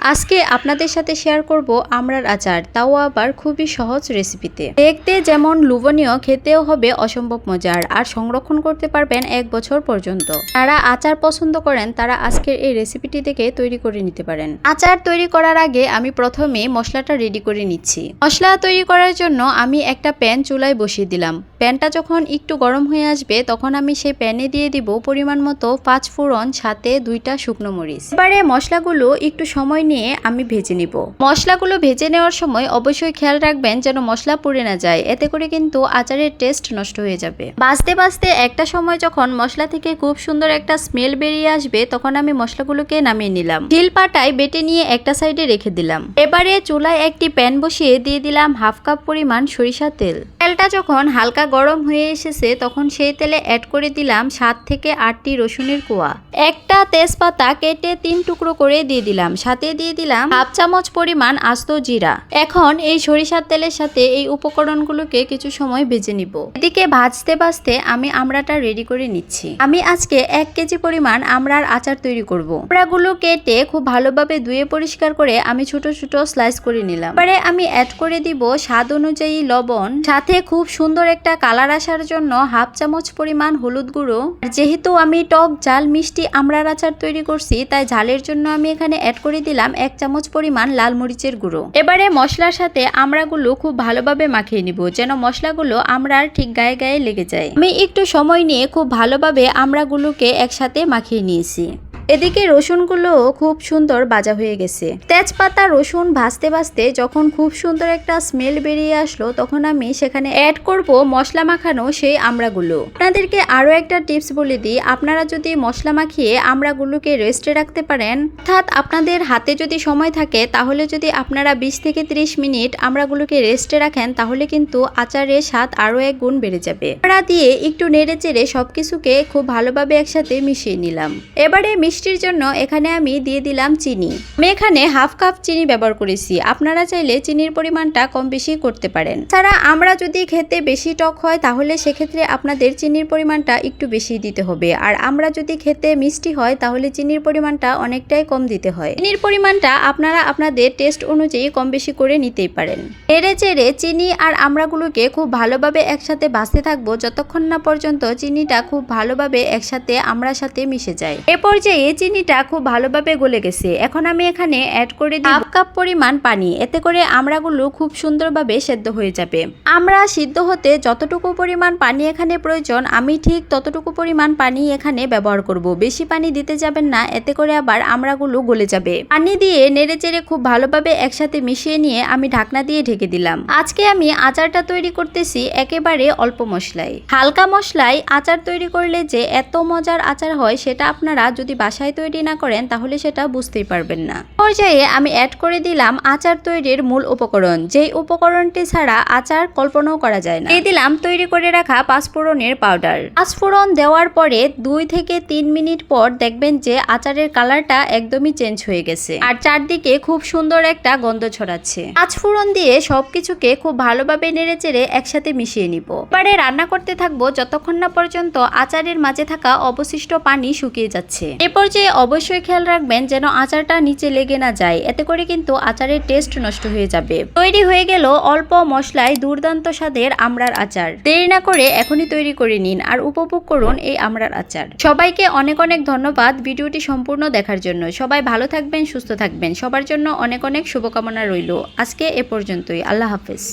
আজকে আপনাদের সাথে শেয়ার করব আমরার আচার। তাও আবার খুবই সহজ রেসিপিতে দেখতে যেমন লুবনীয় খেতেও হবে অসম্ভব মজার আর সংরক্ষণ করতে পারবেন এক বছর পর্যন্ত। যারা আচার পছন্দ করেন, তারা আজকের এই রেসিপিটি থেকে তৈরি করে নিতে পারেন। আচার তৈরি করার আগে আমি প্রথমে মশলাটা রেডি করে নিচ্ছি। মশলা তৈরি করার জন্য আমি একটা প্যান চুলায় বসিয়ে দিলাম। প্যানটা যখন একটু গরম হয়ে আসবে, তখন আমি সেই প্যানে দিয়ে দিব পরিমাণ মতো পাঁচ ফোড়ন, সাথে দুইটা শুকনো মরিচ। এবারে মশলাগুলো একটু সময় নিয়ে আমি ভেজে নিব। মশলাগুলো ভেজে নেওয়ার সময় অবশ্যই খেয়াল রাখবেন যেন মশলা পুড়ে না যায়, এতে করে কিন্তু আচারের টেস্ট নষ্ট হয়ে যাবে। বাঁচতে বাঁচতে একটা সময় যখন মশলা থেকে খুব সুন্দর একটা স্মেল বেরিয়ে আসবে, তখন আমি মশলাগুলোকে নামিয়ে নিলাম। ঢিল পাটায় বেটে নিয়ে একটা সাইডে রেখে দিলাম। এবারে চুলায় একটি প্যান বসিয়ে দিয়ে দিলাম হাফ কাপ পরিমাণ সরিষা তেল। তেলটা যখন হালকা গরম হয়ে এসেছে, তখন সেই তেলে অ্যাড করে দিলাম সাত থেকে আটটি রসুনের কোয়া। একটা তেজপাতা কেটে তিন টুকরো করে দিয়ে দিলাম। সাথে দিয়ে দিলাম হাফ চামচ পরিমাণ আস্ত জিরা। এখন এই সরিষার তেলের সাথে এই উপকরণগুলোকে কিছু সময় ভেজে নিব। এদিকে ভাজতে ভাজতে আমি আমড়াটা রেডি করে নিচ্ছি। আমি আজকে এক কেজি পরিমাণ আমড়ার আচার তৈরি করব। আমড়াগুলো কেটে খুব ভালোভাবে ধুয়ে পরিষ্কার করে আমি ছোট ছোট স্লাইস করে নিলাম। এবারে আমি অ্যাড করে দিব স্বাদ অনুযায়ী লবণ। সাথে খুব সুন্দর একটা কালার আসার জন্য হাফ চামচ পরিমাণ হলুদ গুঁড়ো। যেহেতু আমি টক জাল মিষ্টি আমড়ার আচার তৈরি করছি, তাই ঝালের জন্য আমি এখানে অ্যাড করে দিলাম এক চামচ পরিমাণ লাল মরিচের গুঁড়ো। এবারে মশলার সাথে আমড়াগুলো খুব ভালোভাবে মাখিয়ে নিব, যেন মশলাগুলো আমড়ার ঠিক গায়ে গায়ে লেগে যায়। আমি একটু সময় নিয়ে খুব ভালোভাবে আমড়াগুলোকে একসাথে মাখিয়ে নিয়েছি। এদিকে রসুনগুলো খুব সুন্দর ভাজা হয়ে গেছে। তেজপাতা, রসুন ভাজতে ভাজতে যখন খুব সুন্দর একটা স্মেল বেরিয়ে আসলো, তখন আমি সেখানে অ্যাড করব মশলা মাখানো সেই আমড়াগুলো। আপনাদেরকে আরও একটা টিপস বলে দিই, আপনারা যদি মশলা মাখিয়ে আমড়াগুলোকে রেস্টে রাখতে পারেন, অর্থাৎ আপনাদের হাতে যদি সময় থাকে, তাহলে যদি আপনারা বিশ থেকে ত্রিশ মিনিট আমড়াগুলোকে রেস্টে রাখেন, তাহলে কিন্তু আচারের স্বাদ আরও এক গুণ বেড়ে যাবে। আমড়া দিয়ে একটু নেড়ে চেড়ে সব কিছুকে খুব ভালোভাবে একসাথে মিশিয়ে নিলাম। এবারে মিষ্টির জন্য এখানে আমি দিয়ে দিলাম চিনি। আমি এখানে হাফ কাপ চিনি ব্যবহার করেছি। আপনারা চাইলে চিনির পরিমাণটা কম বেশি করতে পারেন। ছাড়া আমরা যদি খেতে বেশি টক হয়, তাহলে সেক্ষেত্রে আপনাদের চিনির পরিমাণটা একটু বেশি দিতে হবে। আর আমরা যদি খেতে মিষ্টি হয়, তাহলে চিনির পরিমাণটা অনেকটাই কম দিতে হয়। চিনির পরিমাণটা আপনারা আপনাদের টেস্ট অনুযায়ী কম বেশি করে নিতেই পারেন। নেড়ে চেড়ে চিনি আর আমড়াগুলোকে খুব ভালোভাবে একসাথে ভাজতে থাকব। যতক্ষণ না পর্যন্ত চিনিটা খুব ভালোভাবে একসাথে আমড়ার সাথে মিশে যায়। এ পর্যায়ে চিনিটা খুব ভালোভাবে গলে গেছে। এখন আমি এখানে অ্যাড করে দিই হাফ কাপ পরিমাণ পানি। এতে করে আমড়াগুলো খুব সুন্দরভাবে সেদ্ধ হয়ে যাবে। আমরা সিদ্ধ হতে যতটুকু পরিমাণ পানি এখানে প্রয়োজন আমি ঠিক ততটুকু পরিমাণ পানি এখানে ব্যবহার করব। বেশি পানি দিতে যাবেন না এতে করে আবার আমড়াগুলো গলে যাবে। পানি দিয়ে নেড়ে চেড়ে খুব ভালোভাবে একসাথে মিশিয়ে নিয়ে আমি ঢাকনা দিয়ে ঢেকে দিলাম। আজকে আমি আচারটা তৈরি করতেছি একেবারে অল্প মশলায়। হালকা মশলায় আচার তৈরি করলে যে এত মজার আচার হয় সেটা আপনারা যদি বাসায় তৈরি না করেন, তাহলে সেটা বুঝতেই পারবেন না। পর্যায়ে আমি অ্যাড করে দিলাম আচার তৈরির মূল উপকরণ, যেই উপকরণটি ছাড়া আচার কল্পনাও করা যায় না। দিয়ে দিলাম তৈরি করে রাখা পাঁচফোড়নের পাউডার পাঁচফোড়ন দেওয়ার পরে দুই থেকে তিন মিনিট পর দেখবেন যে আচারের কালারটা একদমই চেঞ্জ হয়ে গেছে। আর চারদিকে খুব সুন্দর একটা গন্ধ ছড়াচ্ছে। পাঁচফোড়ন দিয়ে সবকিছুকে খুব ভালোভাবে নেড়ে চেড়ে একসাথে মিশিয়ে নিব। এবারে রান্না করতে থাকব যতক্ষণ না পর্যন্ত আচারের মাঝে থাকা অবশিষ্ট পানি শুকিয়ে যাচ্ছে। এ পর্যায়ে অবশ্যই খেয়াল রাখবেন যেন আচারটা নিচে লেগে না যায়। এতে করে কিন্তু আচারের টেস্ট নষ্ট হয়ে যাবে। তৈরি হয়ে গেল অল্প মশলায় দুর্দান্ত স্বাদের আমরার আচার। দেরি না করে এখনই তৈরি করে নিন আর উপভোগ করুন এই আমড়ার আচার। সবাইকে অনেক অনেক ধন্যবাদ ভিডিওটি সম্পূর্ণ দেখার জন্য। সবাই ভালো থাকবেন, সুস্থ থাকবেন। সবার জন্য অনেক অনেক শুভকামনা রইল। আজকে এ পর্যন্তই। আল্লাহ হাফেজ।